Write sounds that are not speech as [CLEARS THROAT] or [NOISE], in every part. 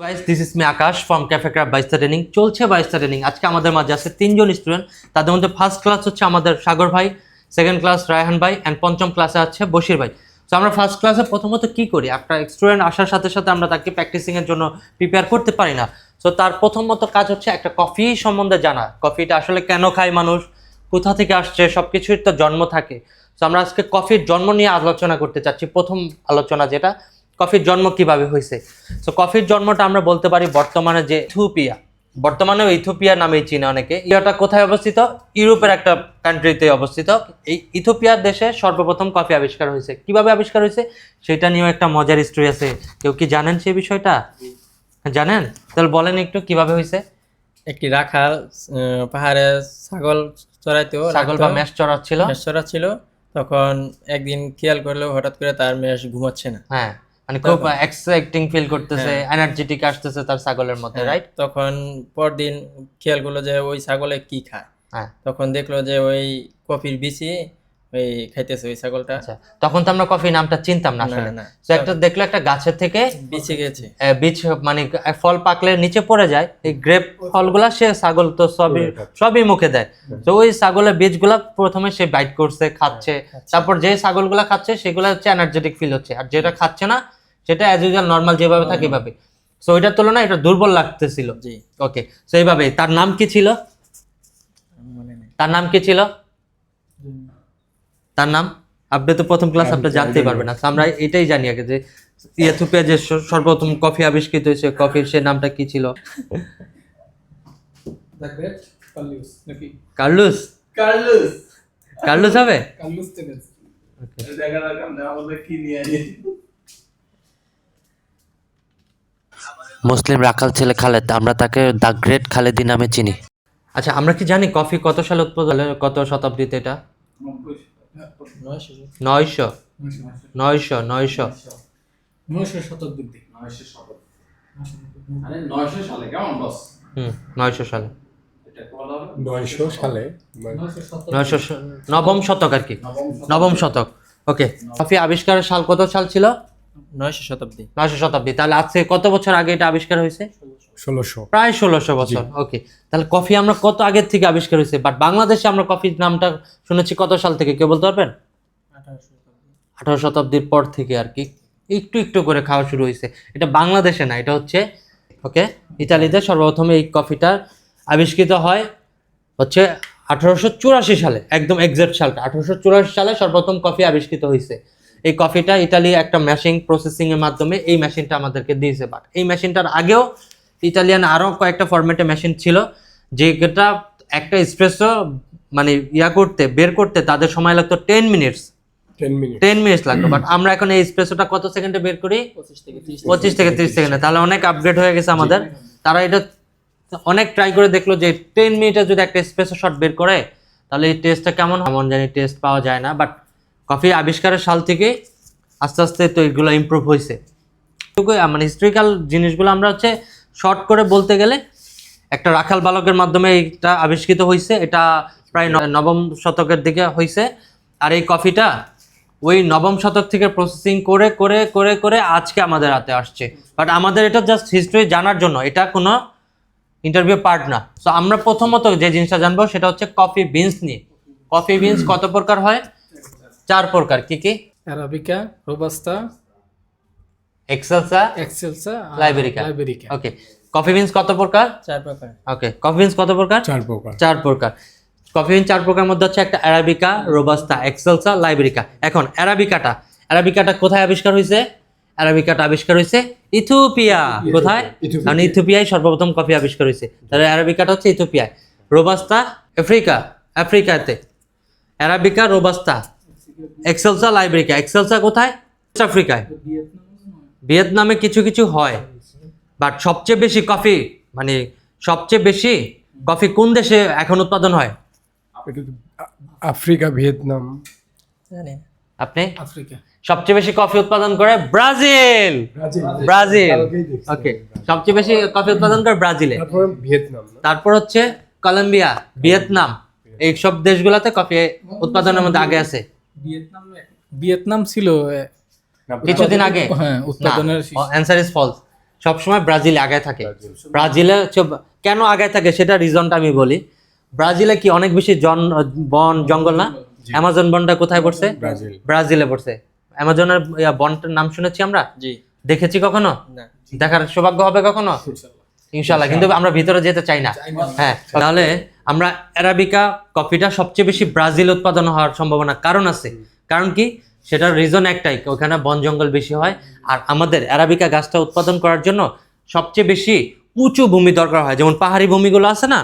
This me Akash from cafe craft barista training চলছে barista training আজকে আমাদের মাঝে আছে তিনজন স্টুডেন্ট তাদের মধ্যে ফার্স্ট ক্লাস হচ্ছে আমাদের সাগর ভাই সেকেন্ড ক্লাস রায়হান ভাই অ্যান্ড পঞ্চম ক্লাসে আছে বশির ভাই। তো আমরা ফার্স্ট ক্লাসে প্রথমত কি করি? একটা স্টুডেন্ট আসার সাথে সাথে আমরা তাকে প্র্যাকটিসিংয়ের জন্য প্রিপেয়ার করতে পারি না। সো তার প্রথমত কাজ হচ্ছে একটা কফি সম্বন্ধে জানা। কফিটা আসলে কেন খায় মানুষ? কোথা থেকে আসছে? সব কিছুর তো জন্ম থাকে। তো আমরা আজকে কফির জন্ম নিয়ে আলোচনা করতে চাচ্ছি। প্রথম আলোচনা যেটা কফির জন্ম কীভাবে হয়েছে? তো কফির জন্মটা আমরা বলতে পারি বর্তমানে যে ইথিওপিয়া। বর্তমানে ইথিওপিয়া নামেই চিনে অনেকে। ইহাটা কোথায় অবস্থিত? ইউরোপের একটা কান্ট্রিতে অবস্থিত। এই ইথিওপিয়ার দেশে সর্বপ্রথম কফি আবিষ্কার হয়েছে। কীভাবে আবিষ্কার হয়েছে? সেটা নিয়েও একটা মজার স্টোরি আছে। কেউ কি জানেন সেই বিষয়টা? জানেন? তাহলে বলেন একটু কীভাবে হয়েছে? একটি রাখাল পাহাড়ে ছাগল চড়াইতো ছাগল বা মেষ চড়াচ্ছিল। মেষ চড়াচ্ছিল। তখন একদিন খেয়াল করল হঠাৎ করে তার মেষ ঘুমাচ্ছে না। হ্যাঁ। মানে খুব এক্সাইটিং ফিল করতেছে এনার্জেটিক আসতেছে তার ছাগলের মধ্যে রাইট তখন পরদিন খেয়াল করল যে ওই ছাগলে কি খায়। হ্যাঁ। তখন দেখল যে ওই কফির বিচি ওই খাইতেছে ওই ছাগলটা। আচ্ছা। তখন তো আমরা কফি নামটা চিনতাম না না আসলে। তো একটা দেখল একটা গাছের থেকে বিচি গেছে। বীজ মানে ফল পাকলে নিচে পড়ে যায় এই গ্রেপ ফলগুলা সে ছাগল তো সবই সবই মুখে দেয়। তো ওই ছাগলের বীজগুলা প্রথমে সে বাইট করছে খাচ্ছে। তারপর যে ছাগলগুলা খাচ্ছে সেগুলা হচ্ছে এনার্জেটিক ফিল হচ্ছে। আর যেটা খাচ্ছে না সেটা অ্যাজ ইউজুয়াল নর্মাল যেভাবে থাকে এভাবে। সো ওইটার তুলনায় এটা দুর্বল লাগতেছিল। জি। ওকে সো এইভাবে তার নাম কি ছিল? মনে নেই। তার নাম কি ছিল? তার নাম? আপনি তো প্রথম ক্লাস আপনি জানতেই পারবেন না। আমরা এটাই জানি আগে যে ইথিওপিয়া যে স- সর্বপ্রথম কফি আবিষ্কৃত হয়েছে কফির সে নামটা কি ছিল? Carlos Carlos? কার্লুস। হবে? কার্লোস টেনেস Okay. দেখা রাখলাম না আমাদের কি নিয়ে আনি মুসলিম রাখাল ছেলে খালেদ আমরা তাকে দ্য গ্রেট খালেদি নামে চিনি। আচ্ছা আমরা কি জানি কফি কত সালে উৎপাদন কত শতাব্দীতে এটা? নয়শো। নয়শো নয়শো। নয়শো সালে কেমন বস? হুম নয়শো সালে। এটা বলা হবে? নয়শো সালে নয়শো শতাব্দী নয়শো শ- নবম শতক আর কি। নবম শতক। ওকে কফি আবিষ্কারের সাল কত সাল ছিল? নয়শো শতাব্দী। নয়শো শতাব্দী। তাহলে আজ থেকে কত বছর আগে এটা আবিষ্কার হয়েছে? ষোলোশো। প্রায় ষোলোশো বছর ওকে তাহলে কফি আমরা কত আগের থেকে আবিষ্কার হয়েছে? বাট বাংলাদেশে আমরা কফির নামটা শুনেছি কত সাল থেকে? কেউ বলতে পারবেন? আঠারো শতাব্দীর পর থেকে আর কি। একটু একটু করে খাওয়া শুরু হয়েছে। এটা বাংলাদেশে না এটা হচ্ছে ওকে ইতালিতে সর্বপ্রথম এই কফিটা আবিষ্কৃত হয় হচ্ছে আঠারোশো চুরাশি সালে একদম এক্সাক্ট সালটা। আঠারোশো চুরাশি সালে সর্বপ্রথম কফি আবিষ্কৃত হয়েছে। এই কফিটা ইতালি একটা মেশিন প্রসেসিং এর মাধ্যমে এই মেশিনটা আমাদেরকে দিয়েছে। বাট এই মেশিনটার আগেও ইতালিয়ান আরও কয়েকটা ফরম্যাটে মেশিন ছিল যেটা একটা স্প্রেসো মানে ইয়া করতে বের করতে তাদের সময় লাগতো ten minutes ten minute ten minutes লাগতো। বাট আমরা এখন এই স্পেসোটা কত সেকেন্ডে বের করি? পঁচিশ থেকে ত্রিশ সেকেন্ডে। তাহলে অনেক আপগ্রেড হয়ে গেছে আমাদের। তারা এটা অনেক ট্রাই করে দেখল যে টেন মিনিটে যদি একটা স্পেসো শট বের করে তাহলে এই টেস্টটা কেমন? এমন জানি টেস্ট পাওয়া যায় না। বাট কফি আবিষ্কারের সাল থেকে আস্তে আস্তে তো এগুলো ইমপ্রুভ হয়েছে মানে হিস্ট্রিক্যাল জিনিসগুলো আমরা হচ্ছে শর্ট করে বলতে গেলে, একটা রাখাল বালকের মাধ্যমে এটা আবিষ্কৃত হয়েছে এটা প্রায় নবম শতকের দিকে হয়েছে আর এই কফিটা ওই নবম শতক থেকে প্রসেসিং করে করে করে করে আজকে আমাদের হাতে আসছে। বাট আমাদের এটা জাস্ট হিস্ট্রি জানার জন্য, এটা কোনো ইন্টারভিউ পার্ট না। সো আমরা প্রথমত যে জিনিসটা জানব, সেটা হচ্ছে কফি বিনস নিয়ে। কফি বিনস কত প্রকার হয়? চার প্রকার কি কি? Arabica robusta excelsa excelsa liberica liberica okay coffee beans কত প্রকার? চার প্রকার। ওকে কফি বিনস কত প্রকার? চার প্রকার। চার প্রকার। কফি বিন চার প্রকার মধ্যে হচ্ছে একটা অ্যারাবিকা রোবাস্তা এক্সেলসা লাইবেরিকা এখন অ্যারাবিকাটা অ্যারাবিকাটা কোথায় আবিষ্কার হয়েছে অ্যারাবিকাটা আবিষ্কার হয়েছে ইথিওপিয়া। কোথায়। কারণ ইথিওপিয়ায় সর্বপ্রথম কফি আবিষ্কার হয়েছে তাহলে অ্যারাবিকাটা হচ্ছে ইথিওপিয়ায় robusta Africa আফ্রিকাতে arabica robusta excelsa liberica excelsa কোথায়? আফ্রিকায়। ভিয়েতনামে কিছু কিছু হয়। বাট সবচেয়ে বেশি কফি মানে সবচেয়ে বেশি কফি কোন দেশে এখন উৎপাদন হয়? Africa Vietnam. আপনি? আফ্রিকা। সবচেয়ে বেশি কফি উৎপাদন করে ব্রাজিল। ব্রাজিল। ওকে সবচেয়ে বেশি কফি উৎপাদন করে ব্রাজিলে। ভিয়েতনাম। তারপর হচ্ছে কলম্বিয়া ভিয়েতনাম। এই সব দেশগুলোতে কফি উৎপাদনের মধ্যে আগে আছে। ভিয়েতনাম? ভিয়েতনাম ছিল কিছুদিন আগে। হ্যাঁ উৎপাদনের অ্যান্সার ইজ ফলস সবসময় ব্রাজিল আগায় থাকে। ব্রাজিলে। হচ্ছে কেন আগায় থাকে সেটা রিজনটা আমি বলি। ব্রাজিলে কি অনেক বেশি জন বন জঙ্গল না? অ্যামাজন বনটা কোথায় পড়ছে? ব্রাজিলে। পড়ছে। অ্যামাজনের বনটার নাম শুনেছি আমরা? দেখেছি কখনো? দেখার সৌভাগ্য হবে কখনো? ইনশাল্লাহ কিন্তু আমরা ভিতরে যেতে চাই না। হ্যাঁ তাহলে আমরা অ্যারাবিকা কফিটা সবচেয়ে বেশি ব্রাজিল উৎপাদন হওয়ার সম্ভাবনা কারণ আছে। কারণ কি? সেটার রিজন একটাই ওখানে বন জঙ্গল বেশি হয়। আর আমাদের অ্যারাবিকা গাছটা উৎপাদন করার জন্য সবচেয়ে বেশি উঁচু ভূমি দরকার হয়। যেমন পাহাড়ি ভূমিগুলো আছে না?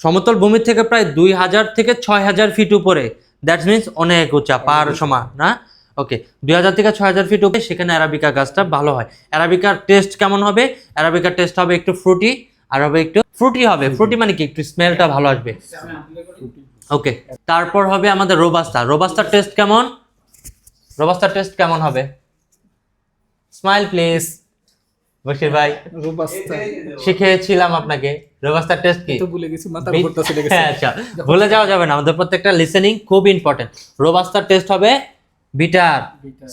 সমতল ভূমি থেকে প্রায় দুই হাজার থেকে ছয় হাজার ফিট উপরে। দ্যাট মিনস অনেক উঁচা পাহাড় সমান না? ওকে দুই হাজার থেকে ছয় হাজার ফিট উপরে সেখানে অ্যারাবিকা গাছটা ভালো হয়। অ্যারাবিকার টেস্ট কেমন হবে? অ্যারাবিকার টেস্ট হবে একটু ফ্রুটি আর হবে একটু ফ্রুটি হবে। ফ্রুটি মানে কি? একটু স্মেলটা ভালো আসবে। ওকে তারপর হবে আমাদের রোবাস্তা রোবাস্তার টেস্ট কেমন? রোবাস্তার টেস্ট কেমন হবে? স্মাইল প্লিজ বশির ভাই রোবাস্তা শিখেছিলাম আপনাকে। রোবাস্তার টেস্ট কি? তো ভুলে গেছি মাথার উপরটা চলে গেছে। হ্যাঁ, আচ্ছা। ভুলে যাওয়া যাবে না। আমাদের প্রত্যেকটা লিসেনিং খুব ইম্পর্টেন্ট রোবাস্তার টেস্ট হবে বিটার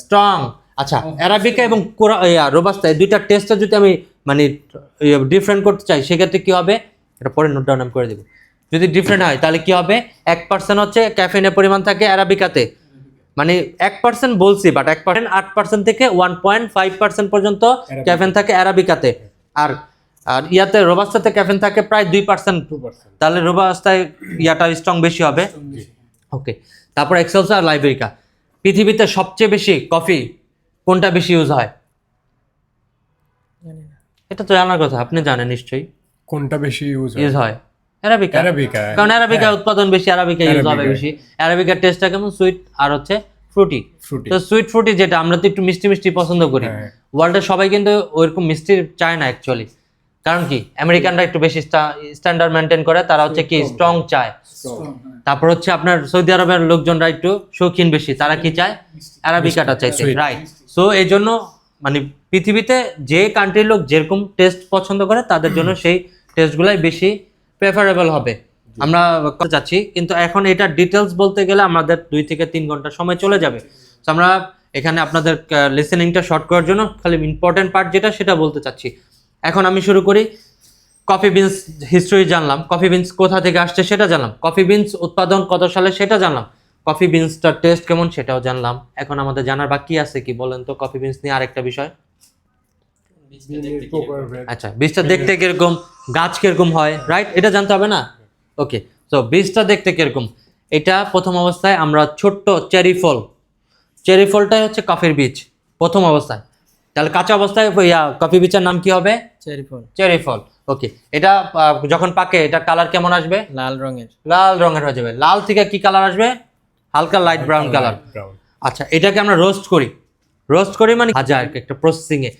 স্ট্রং আচ্ছা অ্যারাবিকা এবং রোবাস্টা এই দুইটা টেস্টটা যদি আমি মানে ডিফারেন্ট করতে চাই সেক্ষেত্রে কী হবে? এটা পরে নোট ডাউন আমি করে দেবো। যদি ডিফারেন্ট হয় তাহলে কি হবে? এক পার্সেন্ট হচ্ছে ক্যাফেনের পরিমাণ থাকে অ্যারাবিকাতে মানে এক পার্সেন্ট বলছি বাট এক পার্সেন্ট আট পার্সেন্ট থেকে ওয়ান পয়েন্ট ফাইভ পার্সেন্ট পর্যন্ত ক্যাফেন থাকে অ্যারাবিকাতে আর আর ইয়াতে রোবাস্তাতে ক্যাফেন থাকে প্রায় দুই পার্সেন্ট তাহলে রোবাস্তায় ইয়াটা স্ট্রং বেশি হবে। ওকে তারপর এক্সেলসা আর লাইব্রেরিকা পৃথিবীতে সবচেয়ে বেশি কফি কোনটা বেশি ইউজ হয়? এটা তো জানার কথা আপনি জানেন নিশ্চয়ই। কোনটা বেশি ইউজ ইউজ হয়। অ্যারাবিকা অ্যারাবিকা কারণ অ্যারাবিকা উৎপাদন বেশি অ্যারাবিকা ইউজ হবে বেশি। অ্যারাবিকার টেস্টটা কেমন? সুইট আর হচ্ছে ফ্রুটি ফ্রুটি তো সুইট ফ্রুটি যেটা আমরা তো একটু মিষ্টি মিষ্টি পছন্দ করি। হ্যাঁ। ওয়ার্ল্ডের সবাই কিন্তু ওইরকম মিষ্টি চায় না অ্যাকচুয়ালি কারণ কি? আমেরিকানরা একটু বেশি স্ট্যান্ডার্ড মেনটেন করে তারা হচ্ছে কি স্ট্রং চায়। তারপর হচ্ছে আপনার সৌদি আরবের লোকজনরা একটু শৌখিন বেশি তারা কি চায়? অ্যারাবিকাটা চাইছে রাইট সো এই জন্য মানে পৃথিবীতে যে কান্ট্রির লোক যেরকম টেস্ট পছন্দ করে তাদের জন্য সেই টেস্টগুলাই বেশি প্রেফারেবল হবে। আমরা করতে চাচ্ছি কিন্তু এখন এটা ডিটেলস বলতে গেলে আমাদের দুই থেকে তিন ঘণ্টা সময় চলে যাবে। তো আমরা এখানে আপনাদের লিসেনিংটা শর্ট করার জন্য খালি ইম্পর্টেন্ট পার্ট যেটা সেটা বলতে চাচ্ছি। এখন আমি শুরু করি। কফি বিনস হিস্ট্রি জানলাম। কফি বিনস কোথা থেকে আসছে সেটা জানলাম। কফি বিনস উৎপাদন কত সালে সেটা জানলাম। কফি বিনসটার টেস্ট কেমন সেটাও জানলাম। এখন আমাদের জানার বাকি আছে কি বলেন তো কফি বিনস নিয়ে আরেকটা বিষয়? আচ্ছা বীজটা দেখতে কীরকম, গাছ কীরকম হয় রাইট এটা জানতে হবে না? ওকে তো বীজটা দেখতে কীরকম? এটা প্রথম অবস্থায় আমরা ছোট্ট চেরি ফল। চেরি ফলটাই হচ্ছে কফির বীজ, প্রথম অবস্থায়। তাহলে কাঁচা অবস্থায় কফি বীজের নাম কি হবে? চেরি ফল চেরি ফল ওকে এটা যখন পাকে এটা কালার কেমন আসবে? লাল রঙের। লাল রঙের হয়ে যাবে। লাল থেকে কি কালার আসবে? হালকা লাইট ব্রাউন কালার আচ্ছা এটাকে আমরা রোস্ট করি। রোস্ট করি মানে ভাজা আর কি, একটা প্রসেসিংয়ে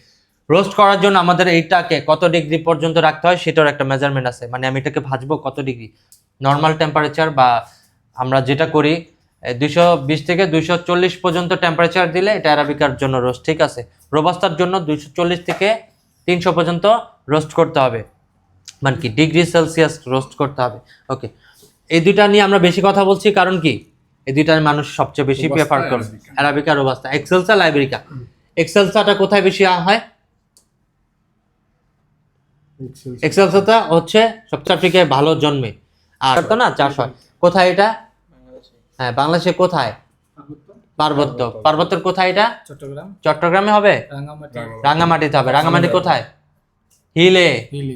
রোস্ট করার জন্য আমাদের এইটাকে কত ডিগ্রি পর্যন্ত রাখতে হয় সেটার একটা মেজারমেন্ট আছে। মানে আমি এটাকে ভাজবো কত ডিগ্রি নর্মাল টেম্পারেচার বা আমরা যেটা করি দুইশো বিশ থেকে দুইশো চল্লিশ পর্যন্ত টেম্পারেচার দিলে এটা অ্যারাবিকার জন্য রোস্ট ঠিক আছে? রোবাস্তার জন্য দুইশো চল্লিশ থেকে তিনশো পর্যন্ত রোস্ট করতে হবে। মানে কি ডিগ্রি সেলসিয়াস রোস্ট করতে হবে। ওকে এই দুইটা নিয়ে আমরা বেশি কথা বলছি কারণ কি? এই দুইটা মানুষ সবচেয়ে বেশি প্রেফার করে। Arabica robusta. এক্সেলসা লাইব্রেরিকা এক্সেলসাটা কোথায় বেশি হয়? এক্সেলসাটা হচ্ছে সবচেয়ে ভালো জন্মে। আর তো না চাষ হয়। কোথায় এটা? হ্যাঁ বাংলাদেশে কোথায়? পার্বত্য। পার্বত্যের কোথায় এটা? চট্টগ্রাম। চট্টগ্রামে হবে? রাঙ্গামাটি। রাঙ্গামাটিতে হবে। রাঙ্গামাটি কোথায়? হিলে। হিলি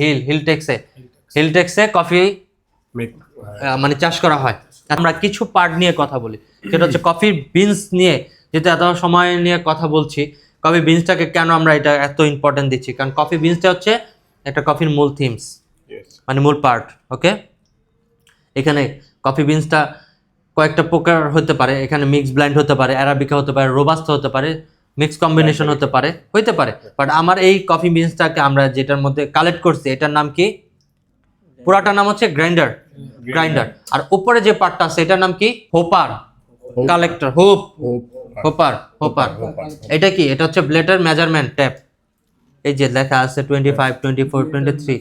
হিল হিল টেক্সে। হিল টেক্সে। কফি মানে চাষ করা হয়। আমরা কিছু পার্ট নিয়ে কথা বলি। সেটা হচ্ছে কফির বিনস নিয়ে। যেহেতু এত সময় নিয়ে কথা বলছি কফি বিনসটাকে কেন আমরা এটা এত ইম্পর্টেন্ট দিচ্ছি? কারণ কফি বিনসটা হচ্ছে একটা কফির মূল থিমস মানে মূল পার্ট ওকে এখানে কফি বিনসটা কয়েকটা প্রকার হতে পারে এখানে মিক্স ব্লাইন্ড হতে পারে অ্যারাবিকা হতে পারে রোবাস্তা হতে পারে মিক্স কম্বিনেশন হতে পারে। হইতে পারে। বাট আমার এই কফি বিনসটাকে আমরা যেটার মধ্যে কালেক্ট করছি এটার নাম কি? পুরাটার নাম হচ্ছে গ্রাইন্ডার গ্রাইন্ডার আর উপরে যে পার্টটা আছে এটার নাম কি? Hopper collector hope hopper hopper এটা কি? এটা হচ্ছে ব্লেডের মেজারমেন্ট ট্যাপ এই যে লেখা আছে twenty five twenty four twenty three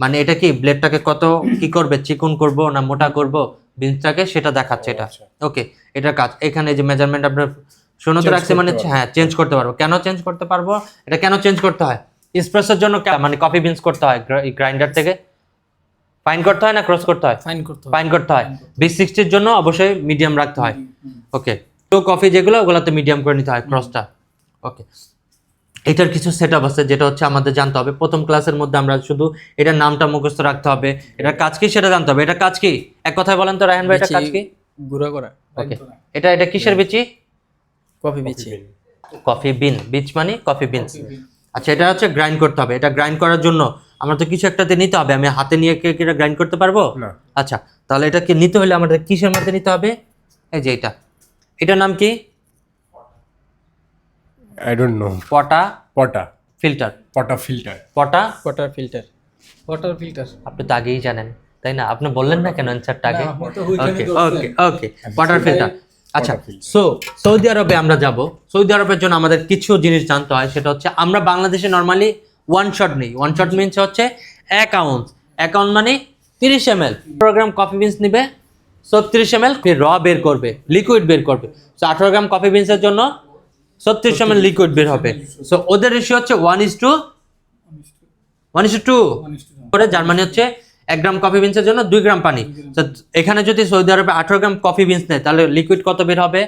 মানে এটা কি? ব্লেডটাকে কত কি করবে? চিকন করব না মোটা করব? বিনসটাকে সেটা দেখাচ্ছে এটা। ওকে এটার কাজ। এখানে যে মেজারমেন্ট আপনার শূন্যতে রাখছি মানে হ্যাঁ চেঞ্জ করতে পারব। কেন চেঞ্জ করতে পারব? এটা কেন চেঞ্জ করতে হয়? এসপ্রেসোর জন্য মানে কফি বিনস করতে হয় গ্রাইন্ডার থেকে। ফাইন করতে হয় না ক্রস করতে হয়? ফাইন করতে ফাইন করতে হয়। বি সিক্সটির জন্য অবশ্যই মিডিয়াম রাখতে হয়। ওকে তো কফি যেগুলো ওগুলোতে মিডিয়াম করে নিতে হয় ক্রসটা ওকে এটার কিছু সেট আপ আছে যেটা হচ্ছে আমাদের জানতে হবে। প্রথম ক্লাসের মধ্যে আমরা শুধু এটার নামটা মুখস্থ রাখতে হবে। এটার কাজ কি সেটা জানতে হবে। এটা কাজ কি? এক কথায় বলেন তো রায়হান ভাই এটা কাজ কি? গুঁড়া করা ওকে এটা এটা কিসের বিচি? কফি বিচি। Coffee bean. বিচ মানে কফি বিনস। আচ্ছা এটা হচ্ছে গ্রাইন্ড করতে হবে। এটা গ্রাইন্ড করার জন্য আমরা তো কিছু একটাতে নিতে হবে। আমি হাতে নিয়ে কি এটা গ্রাইন্ড করতে পারব? না। আচ্ছা তাহলে এটাকে নিতে হলে আমাদের কিসের মধ্যে নিতে হবে? এই যে এটা। এটার নাম কি? আই ডোন্ট নো পটা পটা। ফিল্টার। Portafilter. পটা? Water filter. Water filter. আপনি তো আগেই জানেন তাই না? আপনি বললেন না কেন অ্যান্সারটা আগে? Okay okay okay water filter. আচ্ছা সো সৌদি আরবে আমরা যাব। সৌদি আরবের জন্য আমাদের কিছু জিনিস জানতে হয় সেটা হচ্ছে আমরা বাংলাদেশে নর্মালি ওয়ান শট নেই। ওয়ান শট মিনস হচ্ছে এক আউন্স এক আউন্স মানে তিরিশ M L gram coffee beans নিবে ছত্রিশ এম এল র বের করবে লিকুইড বের করবে। সো আঠারো গ্রাম কফি বিনসের জন্য ছত্রিশ এম লিকুইড বের হবে। সো ওদের রেশিও হচ্ছে one is two one is two করে যার মানে হচ্ছে এক গ্রাম কফি বিনসের জন্য দুই গ্রাম পানি। তো এখানে যদি সৌদি আরবে আঠারো গ্রাম কফি বিনস নেয় তাহলে লিকুইড কত বের হবে?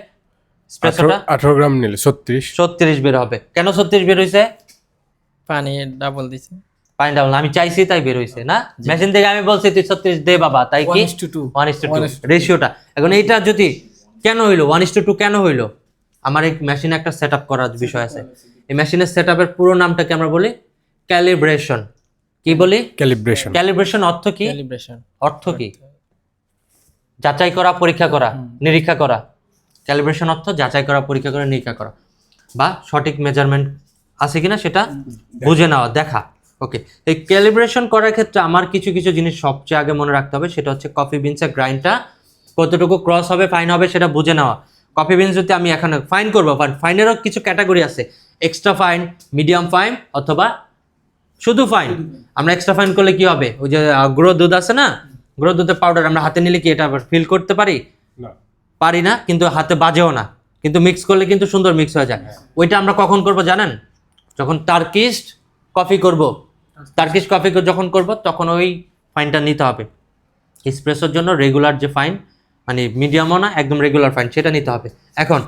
স্পেসোটা আঠারো গ্রাম নিলে ছত্রিশ। ছত্রিশ বের হবে। কেন ছত্রিশ বের হয়েছে পানি ডাবল দিছে। পানি ডাবল আমি চাইছি তাই বের হয়েছে না? মেশিন থেকে আমি বলছি তুই ছত্রিশ দে বাবা তাই কি? 1:2 ওয়ান ইস টু is রেশিওটা এখন এইটা যদি কেন হইল? ওয়ান ইস টু টু কেন হইল? আমার এই মেশিনে একটা সেট করার বিষয় আছে। এই মেশিনের সেট পুরো নামটাকে আমরা বলি ক্যালিব্রেশন কি বলি? ক্যালিব্রেশন ক্যালিব্রেশন অর্থ কি? ক্যালিব্রেশন অর্থ কি? যাচাই করা পরীক্ষা করা নিরীক্ষা করা। ক্যালিব্রেশন অর্থ যাচাই করা পরীক্ষা করা নিরীক্ষা করা। বা সঠিক মেজারমেন্ট আছে কিনা সেটা বুঝে নেওয়া দেখা। ওকে এই ক্যালিব্রেশন করার ক্ষেত্রে আমার কিছু কিছু জিনিস সবচেয়ে আগে মনে রাখতে হবে সেটা হচ্ছে কফি বিনসের গ্রাইন্ডটা কতটুকু ক্রস হবে ফাইন হবে সেটা বুঝে নেওয়া। কফি বিনস যদি আমি এখানে ফাইন করব বাট ফাইনেরও কিছু ক্যাটাগরি আছে। এক্সট্রা ফাইন মিডিয়াম ফাইন অথবা শুধু ফাইন আমরা এক্সট্রা ফাইন করলে কি হবে? ওই যে গ্রো দুধ আছে না? গ্রো দুধের পাউডার আমরা হাতে নিলে কি এটা ফিল করতে পারি? না। পারি না কিন্তু হাতে বাজেও না। কিন্তু মিক্স করলে কিন্তু সুন্দর মিক্স হয়ে যায়। ওইটা আমরা কখন করব জানেন? যখন টার্কিস্ট কফি করব। টার্কিশ কফি যখন করব তখন ওই ফাইনটা নিতে হবে। এসপ্রেসোর জন্য রেগুলার যে ফাইন মানে মিডিয়ামও না একদম রেগুলার ফাইন সেটা নিতে হবে। এখন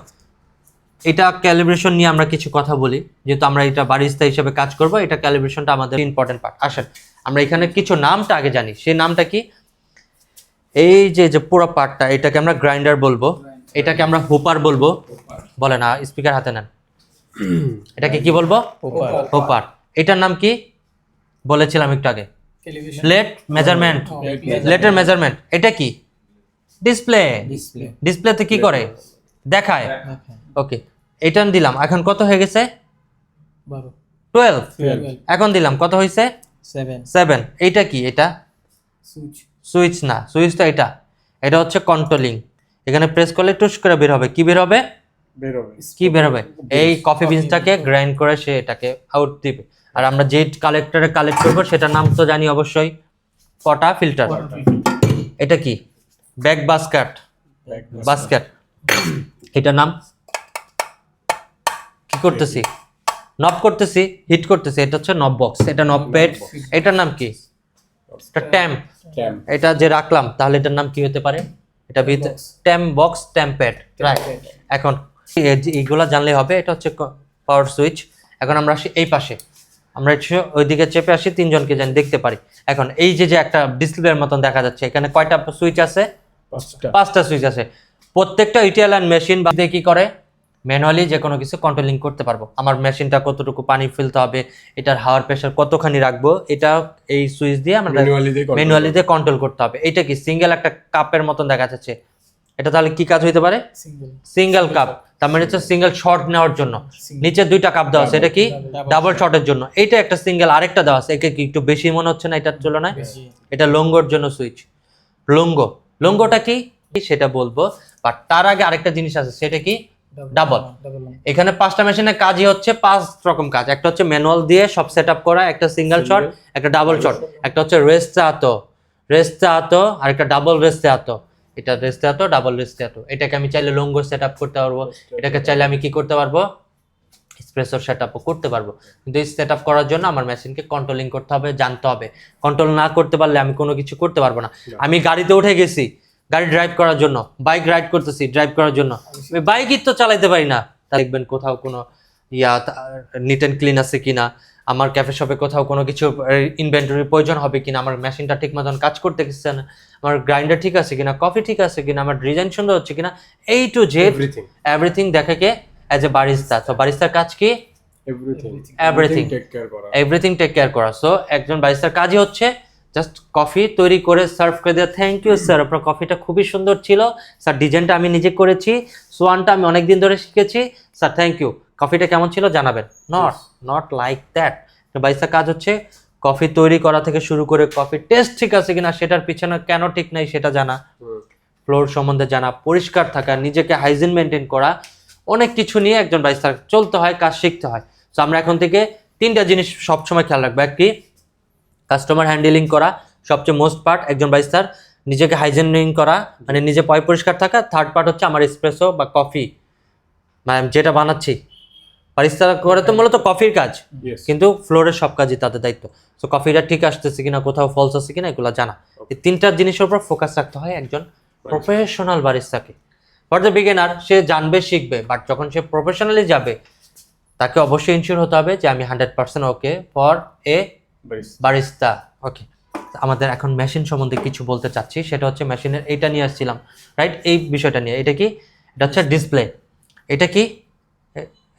এটা ক্যালিব্রেশন নিয়ে আমরা কিছু কথা বলি যেহেতু আমরা এটা বারিস্তা হিসেবে কাজ করব এটা ক্যালিব্রেশনটা আমাদের ইম্পর্টেন্ট পার্ট আসেন আমরা এখানে কিছু নামটা আগে জানি সেই নামটা কি? এই যে যে পুরো পার্টটা এটাকে আমরা গ্রাইন্ডার বলব এটাকে আমরা হুপার বলব। বলে না স্পিকার হাতে নেন। এটাকে কি বলব? হুপার এটার নাম কি? বলেছিলাম একটু আগে। প্লেট মেজারমেন্ট প্লেটের মেজারমেন্ট এটা কি? ডিসপ্লে ডিসপ্লে ডিসপ্লেতে কি করে? দেখায়। ওকে এটা দিলাম। এখন কত হয়ে গেছে? টুয়েলভ এখন দিলাম। কত হয়েছে সেভেন এইটা কি? এটা? সুইচ না। সুইচ তো এটা। এটা হচ্ছে কন্ট্রোলিং এখানে প্রেস করলে টুস করে বের হবে। কি বের হবে? কি বের হবে? এই কফি বিনসটাকে গ্রাইন্ড করে সে এটাকে আউট দিবে। আর আমরা যে কালেক্টরে কালেক্ট করব সেটার নাম তো জানি অবশ্যই কটা ফিল্টার এটা কি? Back basket. বাস্কেট। এটার নাম? কি করতেছি? নব করতেছি হিট করতেছি। এটা হচ্ছে নব বক্স এটা নব পেড এটার নাম কি? এটা ক্যাম্প এটা যে রাখলাম তাহলে এটার নাম কি হতে পারে? এটা ট্যাম বক্স ট্যাম্পেড রাইট এখন এইগুলা জানলে হবে এটা হচ্ছে পাওয়ার সুইচ এখন আমরা আসি এই পাশে। আমরা ওইদিকে চেপে আসি তিনজনকে জানি দেখতে পারি। এখন এই যে যে একটা ডিসপ্লের মতন দেখা যাচ্ছে এখানে কয়টা সুইচ আছে? পাঁচটা। সুইচ আছে। প্রত্যেকটা ইটালিয়ান মেশিন বা কি করে? ম্যানুয়ালি যে কোনো কিছু কন্ট্রোলিং করতে পারব। আমার মেশিনটা কতটুকু পানি ফেলতে হবে এটার হাওয়ার প্রেশার কতখানি রাখব এটা এই সুইচ দিয়ে আমরা ম্যানুয়ালি দিয়ে কন্ট্রোল করতে হবে। এটা কি সিঙ্গেল একটা কাপের মতন দেখা যাচ্ছে? এটা তাহলে কি কাজ হইতে পারে? সিঙ্গেল কাপ তার মানে হচ্ছে সিঙ্গেল শট নেওয়ার জন্য। নিচে দুইটা কাপ দেওয়া আছে। এটা কি? ডাবল শটের জন্য। এইটা একটা সিঙ্গেল আরেকটা দেওয়া আছে। একে কি একটু বেশি মনে হচ্ছে না? এটার তুলনায়? এটা লঙ্গোর জন্য সুইচ লঙ্গো। লঙ্গোটা কি? সেটা বলব। বাট তার আগে আরেকটা জিনিস আছে সেটা কি? ডাবল এখানে পাঁচটা মেশিনের কাজই হচ্ছে পাঁচ রকম কাজ। একটা হচ্ছে ম্যানুয়াল দিয়ে সব সেট আপ করা একটা সিঙ্গেল শট একটা ডাবল শট একটা হচ্ছে রেস্তে আতো রেস্তে আতো আর একটা ডাবল রেস্তে আতো এটা রেস্টাটো ডাবল রেস্টাটো এটাকে আমি চাইলে লঙ্গো সেট করতে পারব। এটাকে চাইলে আমি কি করতে পারব? স্প্রেসোর সেট আপও করতে পারব। কিন্তু এই সেট আপ করার জন্য আমার মেশিনকে কন্ট্রোলিং করতে হবে জানতে হবে। কন্ট্রোল না করতে পারলে আমি কোনো কিছু করতে পারব না। আমি গাড়িতে উঠে গেছি গাড়ি ড্রাইভ করার জন্য বাইক রাইড করতেছি ড্রাইভ করার জন্য। আমি বাইকই তো চালাইতে পারি না। তা দেখবেন কোথাও কোনো ইয়া নিট অ্যান্ড ক্লিন আছে কিনা আমার ক্যাফে শপে কোথাও কোনো কিছু ইনভেন্টরির প্রয়োজন হবে কিনা আমার মেশিনটা ঠিক মতন কাজ করতে গেছে না আমার গ্রাইন্ডার ঠিক আছে কিনা কফি ঠিক আছে কিনা আমার ডিজাইন সুন্দর হচ্ছে কিনা এই টু জেড এভরিথিং এভরিথিং দেখে কে অ্যাজ এ বারিস্তা তো বারিস্তার কাজ কি? এভরিথিং টেক কেয়ার করা। এভরিথিং টেক কেয়ার করা। সো একজন বারিস্তার কাজই হচ্ছে জাস্ট কফি তৈরি করে সার্ভ করে দেওয়া। থ্যাংক ইউ স্যার আপনার কফিটা খুবই সুন্দর ছিল। স্যার ডিজাইনটা আমি নিজে করেছি। সোয়ানটা আমি অনেক দিন ধরে শিখেছি। স্যার থ্যাংক ইউ কফিটা কেমন ছিল জানাবেন। নট নট লাইক দ্যাট বারিস্তার কাজ হচ্ছে কফি তৈরি করা থেকে শুরু করে কফি টেস্ট ঠিক আছে কিনা সেটার পিছনে কেন ঠিক নাই সেটা জানা। ফ্লোর সম্বন্ধে জানা। পরিষ্কার থাকা। নিজেকে হাইজিন মেনটেন করা। অনেক কিছু নিয়ে একজন বাইস্তার চলতে হয় কাজ শিখতে হয়। তো আমরা এখন থেকে তিনটা জিনিস সবসময় খেয়াল রাখব। একটি কাস্টমার হ্যান্ডেলিং করা সবচেয়ে মোস্ট পার্ট একজন বাইস্তার নিজেকে হাইজেনিং করা মানে নিজে পয় পরিষ্কার থাকা। থার্ড পার্ট হচ্ছে আমার এসপ্রেসো বা কফি মানে যেটা বানাচ্ছি বারিস্তা করে তো মূলত কফির কাজ কিন্তু ফ্লোরের সব কাজই তাদের দায়িত্ব। সো কফিটা ঠিক আসতেছে কিনা কোথাও ফলস আছে কিনা এগুলো জানা। এই তিনটা জিনিসের উপর ফোকাস রাখতে হয় একজন প্রফেশনাল বারিস্তাকে ফর দ্য বিগিনার সে জানবে শিখবে বাট যখন সে প্রফেশনালি যাবে তাকে অবশ্যই ইনশিওর হতে হবে যে আমি hundred percent okay for a barista okay আমাদের এখন মেশিন সম্বন্ধে কিছু বলতে চাচ্ছি সেটা হচ্ছে মেশিনের এইটা নিয়ে আসছিলাম রাইট এই বিষয়টা নিয়ে এটা কি? এটা হচ্ছে ডিসপ্লে এটা কি?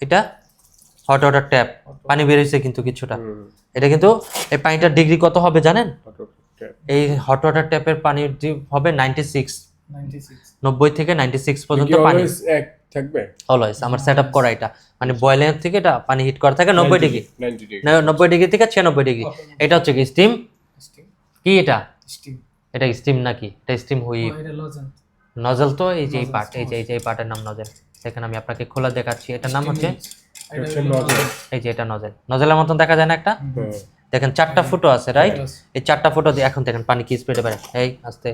এটা হট ওয়াটার ট্যাপ পানি বেরিয়েছে কিন্তু কিছুটা। এটা কিন্তু এই পানিটার ডিগ্রি কত হবে জানেন? এই হট ওয়াটার ট্যাপের পানির হবে নাইনটি নাইনটি সিক্স নব্বই থেকে নাইনটি সিক্স পর্যন্ত পানি। থাকবে। অলওয়েজ আমার সেট আপ করা এটা। মানে বয়লিং থেকে এটা পানি হিট করা থাকে নব্বই ডিগ্রি নব্বই ডিগ্রি থেকে ছিয়ানব্বই ডিগ্রি এটা হচ্ছে কি স্টিম স্টিম কি এটা? এটা স্টিম নাকি? এটা স্টিম হুই নজল তো এই যে এই পার্ট এই যে এই যে এই পার্টের নাম নজল দেখেন আমি আপনাকে খোলা দেখাচ্ছি। এটার নাম হচ্ছে? এই যে এটা নজল নজলের মতন দেখা যায় না একটা? হ্যাঁ দেখেন চারটা ফুটো আছে রাইট এই চারটা ফুটো দিয়ে এখন দেখেন পানি কি স্পিডে বেড়ে। এই আস্তে।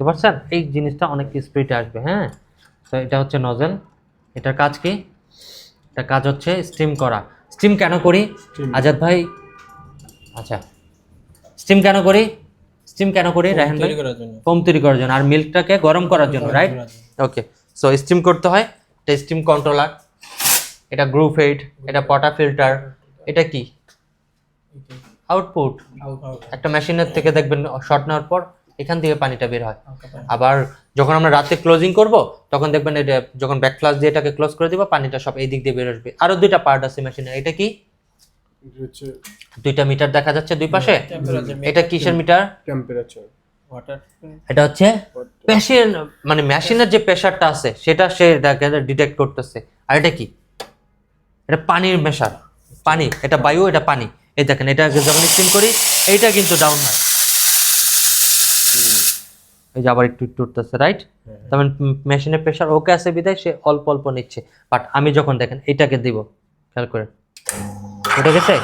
বুঝতে পারছেন? এই জিনিসটা অনেক স্পিডে আসবে হ্যাঁ? তো এটা হচ্ছে নজল এটার কাজ কি? এটা কাজ হচ্ছে স্টিম করা। স্টিম কেন করি? আজাদ ভাই? আচ্ছা। স্টিম কেন করি? স্টিম কেন করি রায়হান ভাই? তৈরি করার জন্য। ফোম তৈরি করার জন্য। আর মিল্কটাকে গরম করার জন্য রাইট ওকে সো স্টিম করতে হয়। এটা স্টিম কন্ট্রোলার এটা গ্রুপ এইট এটা পটা ফিল্টার এটা কি? আউটপুট একটা মেশিনের থেকে দেখবেন শর্ট নেওয়ার পর এখান থেকে পানিটা বের হয়। আবার যখন আমরা রাতে ক্লোজিং করব তখন দেখবেন এটা যখন ব্যাক ফ্লাশ দিয়ে এটাকে ক্লোজ করে দিব পানিটা সব এই দিক দিয়ে বের আসবে। আরও দুইটা পার্ট আছে মেশিনের এটা কি? দুইটা মিটার দেখা যাচ্ছে দুই পাশে? এটা কিসের মিটার টেম্পারেচার এটা হচ্ছে মেশিন মানে মেশিনের যে প্রেশারটা আছে সেটা সে ডিটেক্ট করতেছে। আর এটা কি? এটা পানির মেশার পানি এটা বায়ু এটা পানি। এই দেখেন এটা যখন স্টিম করি এইটা কিন্তু ডাউন হয়। এই যে আবার একটু একটু উঠতেছে রাইট তখন মেশিনের প্রেশার ওকে আছে বিদায় সে অল্প অল্প নিচ্ছে। বাট আমি যখন দেখেন এটাকে দিব। খেয়াল করে ওটা গেছে?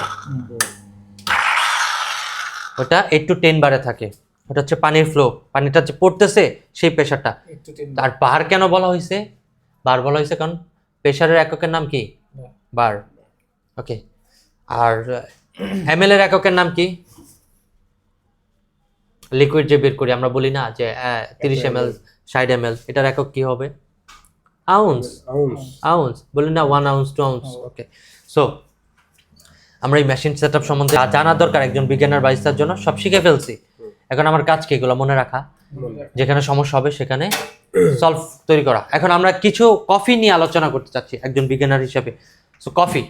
ওটা এইট টু টেন বারে থাকে। ওটা হচ্ছে পানির ফ্লো পানিটা যে পড়তেছে সেই প্রেশারটা আর বার কেন বলা হয়েছে বার বলা হয়েছে কারণ প্রেশারের এককের নাম কি? বার। ওকে আর এম [CLEARS THROAT] এর এককের নাম কি? লিকুইড যে বের করি আমরা বলি না যে তিরিশ এম এল ষাট এম এল এটার একক কি হবে? আউন্স আউন্স আউন্স বলি না one ounce two ounce okay so আমরা এই মেশিন সেট আপ সম্বন্ধে জানা দরকার একজন বিজ্ঞানের বাইস্তার জন্য সব শিখে ফেলছি। এখন আমার কাজ কি এগুলো মনে রাখা? যেখানে সমস্যা হবে সেখানে সলভ তৈরি করা। এখন আমরা কিছু কফি নিয়ে আলোচনা করতে চাচ্ছি একজন বিজ্ঞানার হিসেবে। সো কফি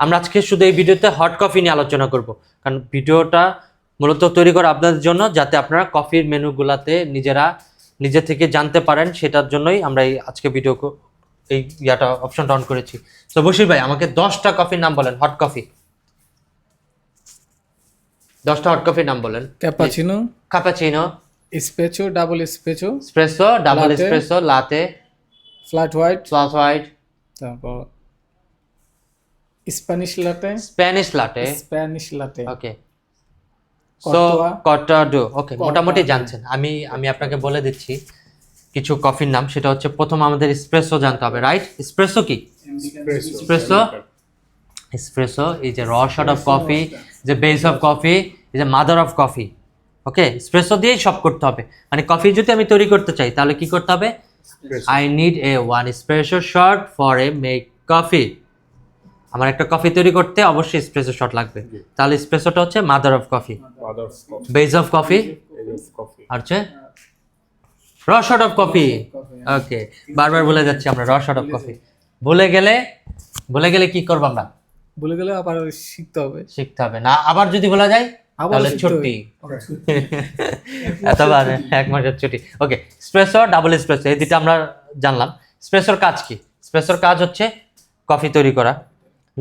আমরা আজকে শুধু এই ভিডিওতে হট কফি নিয়ে আলোচনা করব। কারণ ভিডিওটা মূলত তৈরি করা আপনাদের জন্য যাতে আপনারা কফির মেনুগুলাতে নিজেরা নিজে থেকে জানতে পারেন সেটার জন্যই আমরা এই আজকে ভিডিও এই ইয়াটা অপশনটা অন করেছি। তো বশির ভাই আমাকে দশটা কফির নাম বলেন হট কফি দশটা হট কফির নাম বলেন। Cappuccino cappuccino espresso double espresso espresso double. Espresso latte flat white flash white তারপর Spanish latte Spanish latte Spanish latte okay so. Cortado okay মোটামুটি জানছেন। আমি আমি আপনাকে বলে দিচ্ছি কিছু কফির নাম সেটা হচ্ছে প্রথম আমাদের স্প্রেসো জানতে হবে রাইট স্প্রেসো কি? Espresso? এসপ্রেসো এই যে র শট অফ কফি যে বেস অফ কফি এই যে mother of coffee okay espresso দিয়েই সব করতে হবে। মানে কফি যদি আমি তৈরি করতে চাই তাহলে কি করতে হবে? I need a one espresso shot for a make coffee আমার একটা কফি তৈরি করতে অবশ্যই স্প্রেসো শট লাগবে। তাহলে স্প্রেসোটা হচ্ছে mother of coffee base of coffee base of coffee coffee আর হচ্ছে র শট অফ কফি ওকে বারবার ভুলে যাচ্ছি আমরা র শট অফ কফি ভুলে গেলে ভুলে গেলে কি করব আমরা? বলে গেলে আবার শিখতে হবে। শিখতে হবে। না আবার যদি বলা যায় তাহলে ছুটি। এতবার [LAUGHS] এক মাসের ছুটি। ওকে স্প্রেসর ডাবল স্প্রেসো এই দুটো আমরা জানলাম। স্প্রেসর কাজ কি? স্প্রেসর কাজ হচ্ছে কফি তৈরি করা।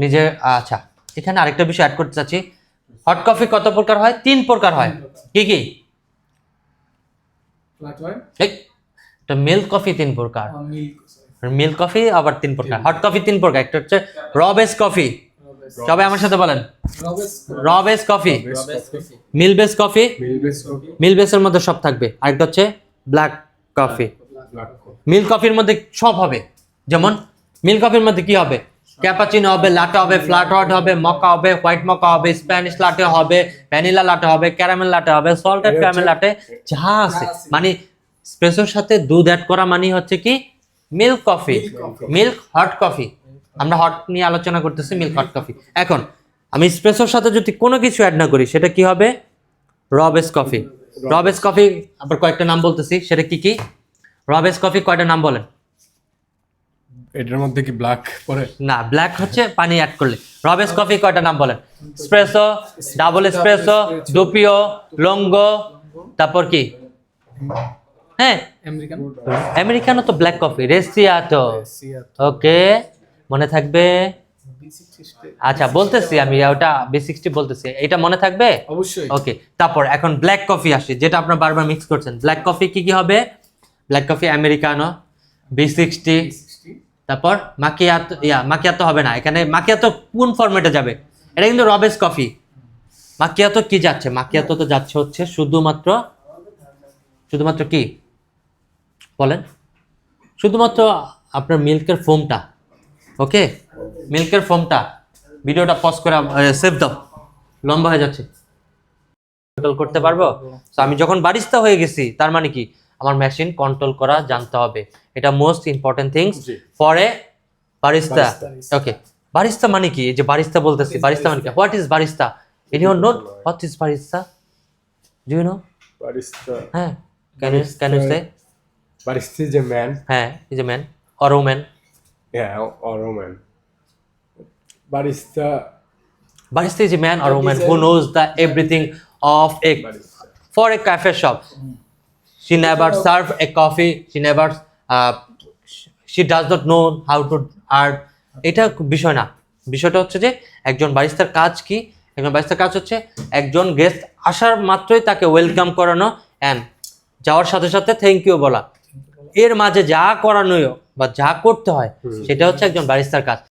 নিজে আচ্ছা এখানে আরেকটা বিষয় অ্যাড করতে চাচ্ছি। হট কফি কত প্রকার হয়? তিন প্রকার হয়। কি কি? এই মিল্ক কফি তিন প্রকার। মিল্ক মিল্ক কফি আবার তিন প্রকার। হট কফি তিন প্রকার। একটা হচ্ছে র বেস কফি সবাই আমার সাথে বলেন। রবেস coffee milk base coffee milk base coffee milk বেসের মধ্যে সব থাকবে। আরেকটা হচ্ছে black coffee black coffee milk কফির মধ্যে সব হবে। যেমন মিল কফির মধ্যে কি হবে? ক্যাপাচিনো হবে লাটে হবে ফ্ল্যাট হোয়াইট হবে মকা হবে হোয়াইট মকা হবে স্প্যানিশ লাটে হবে ভ্যানিলা লাটে হবে ক্যারামেল লাটে হবে সল্টেড ক্যারামেল লাটে যা আছে। মানে স্পেসোর সাথে দুধ অ্যাড করা মানে হচ্ছে কি? Milk coffee milk hot coffee আমরা হট নিয়ে আলোচনা করতেছি মিল্ক হট কফি এখন আমি স্পেসোর সাথে যদি কোনো কিছু অ্যাড না করি সেটা কি হবে? রবেস কফি রবেস কফি আবার কয়েকটা নাম বলতেছি সেটা কি কি? রবেস কফি কয়টা নাম বলেন? এটার মধ্যে কি ব্ল্যাক পরে না ব্ল্যাক হচ্ছে পানি অ্যাড করলে। রবেস কফি কয়টা নাম বলেন? Espresso double espresso doppio lungo তারপর কি? হ্যাঁ আমেরিকান আমেরিকানো তো ব্ল্যাক কফি রেসিয়াটো ওকে মনে থাকবে? আচ্ছা বলতেছি আমি ওটা বি সিক্সটি বলতেছি। এটা মনে থাকবে? অবশ্যই। ওকে তারপর এখন ব্ল্যাক কফি আসে যেটা আপনার বারবার মিক্স করছেন। ব্ল্যাক কফি কি কি হবে? Black coffee Americano B sixty তারপর মাকিয়াতো ইয়া মাকিয়াতো হবে না। এখানে মাকিয়াতো কোন ফরম্যাটে যাবে? এটা কিন্তু রবেস কফি। মাকিয়াতো কি যাচ্ছে? মাকিয়াতো তো যাচ্ছে হচ্ছে শুধুমাত্র শুধুমাত্র কি? বলেন। শুধুমাত্র আপনার মিল্কের ফোমটা। ওকে? মিল্কের ফোমটা। ভিডিওটা পজ করে সেভ দাও। লম্বা হয়ে যাচ্ছে। করতে পারব? আমি যখন বারিস্তা হয়ে গেছি তার মানে কি? আমার মেশিন কন্ট্রোল করা জানতে হবে। এটা most important things. For a barista okay barista মানে কি? যে বারিস্তা বলতেছি বারিস্তা মানে কি? What is barista anyone note what is barista do you know barista হ্যাঁ। Can you can you say barista is a man হ্যাঁ is a man or woman yeah or woman barista Barista is a man or woman who knows the everything of a barista for a cafe shop. She never serve a coffee. She never uh, she does not know how to art. এটা বিষয় না। বিষয়টা হচ্ছে যে একজন বারিস্তার কাজ কি? একজন বারিস্তার কাজ হচ্ছে একজন গেস্ট আসার মাত্রই তাকে ওয়েলকাম করানো অ্যান্ড যাওয়ার সাথে সাথে থ্যাংক ইউ বলা। এর মাঝে যা করানো বা যা করতে হয় সেটা হচ্ছে একজন বারিস্তার কাজ।